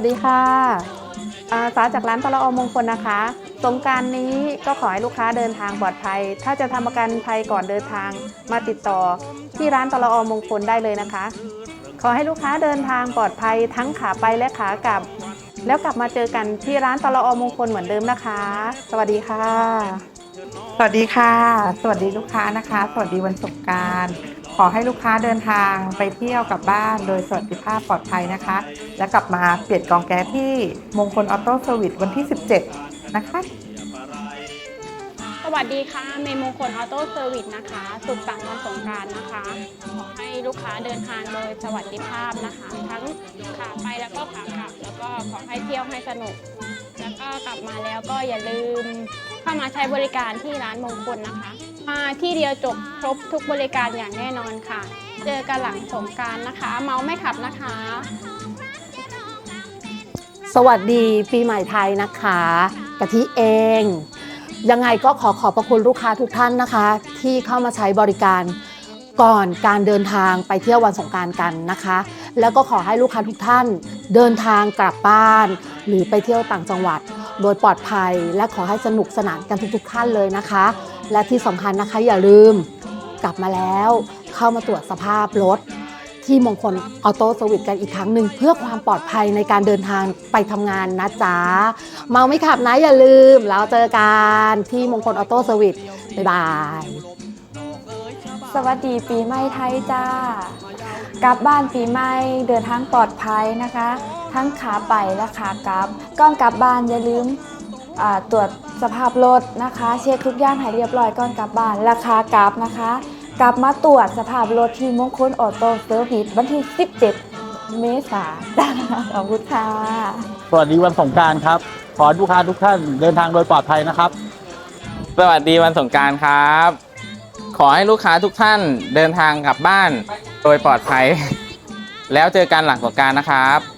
วัสดีค่ะสาจากร้านตะละอมงคลนะคะ สงกรารนี้ก็ขอให้ลูกค้าเดินทางปลอดภัย ถ้าจะทำประกันภัยก่อนเดินทางมาติดต่อที่ร้านตะละอมงคลได้เลยนะคะ ขอให้ลูกค้าเดินทางปลอดภัยทั้งขาไปและขากลับ แล้วกลับมาเจอกันที่ร้านตะละอมงคลเหมือนเดิมนะคะ สวัสดีค่ะ สวัสดีค่ะ สวัสดีลูกค้านะคะ สวัสดีวันสงกราร ขอให้ลูกค้าเดินทางไปเที่ยวกลับบ้านโดยสวัสดิภาพปลอดภัยนะคะ และกลับมาเปลี่ยนกองแก๊สที่มงคลออโต้เซอร์วิสวันที่ 17 นะคะ สวัสดีค่ะ เมมงคลออโต้เซอร์วิสนะคะ สุขสันต์วันสงกรารนะคะ ขอให้ลูกค้าเดินทางโดยสวัสดิภาพนะคะ ทั้งขาไปแล้วก็ขากลับ แล้วก็ขอให้เที่ยวให้สนุก แล้วก็กลับมาแล้วก็อย่าลืมเข้ามาใช้บริการที่ร้านมงคลนะคะ มาที่เดียวจบครบทุกบริการอย่างแน่นอนค่ะ เจอกันหลังสงการนะคะ เมาไม่ขับนะคะ สวัสดีปีใหม่ไทยนะคะกะทิเอง ยังไงก็ขอขอบพระคุณลูกค้าทุกท่านนะคะ ที่เข้ามาใช้บริการก่อนการเดินทางไปเที่ยววันสงการกันนะคะ แล้วก็ขอให้ลูกค้าทุกท่านเดินทางกลับบ้าน หรือไปเที่ยวต่างจังหวัด โดยปลอดภัยและขอให้สนุกสนานกันทุกๆท่านเลยนะคะ และที่สำคัญนะคะอย่าลืมกลับมาแล้ว เข้ามาตรวจสภาพรถ ที่มงคลออโต้สวิตกันอีกครั้งหนึ่งเพื่อความปลอดภัยในการเดินทางไปทำงานนะจ๊ะ เมาไม่ขับนะอย่าลืม แล้วเจอกันที่มงคลออโต้สวิตบ๊ายบายสวัสดีปีใหม่ไทยจ้ากลับบ้านปีใหม่เดินทางปลอดภัยนะคะ ทั้งขาไปและขากลับก่อนกลับบ้านอย่าลืมตรวจ สภาพรถนะคะ เช็คทุกอย่างให้เรียบร้อยก่อนกลับบ้าน ราคากลับนะคะ กลับมาตรวจสภาพรถที่มงคลออโต้เซอร์วิสวันที่ 17 เมษายนจ้าขอบคุณค่ะสวัสดีวันสงกรารครับ ขอให้ลูกค้าทุกท่านเดินทางโดยปลอดภัยนะครับ สวัสดีวันสงกรารครับ ขอให้ลูกค้าทุกท่านเดินทางกลับบ้านโดยปลอดภัย แล้วเจอกันหลังสงกรารนะครับ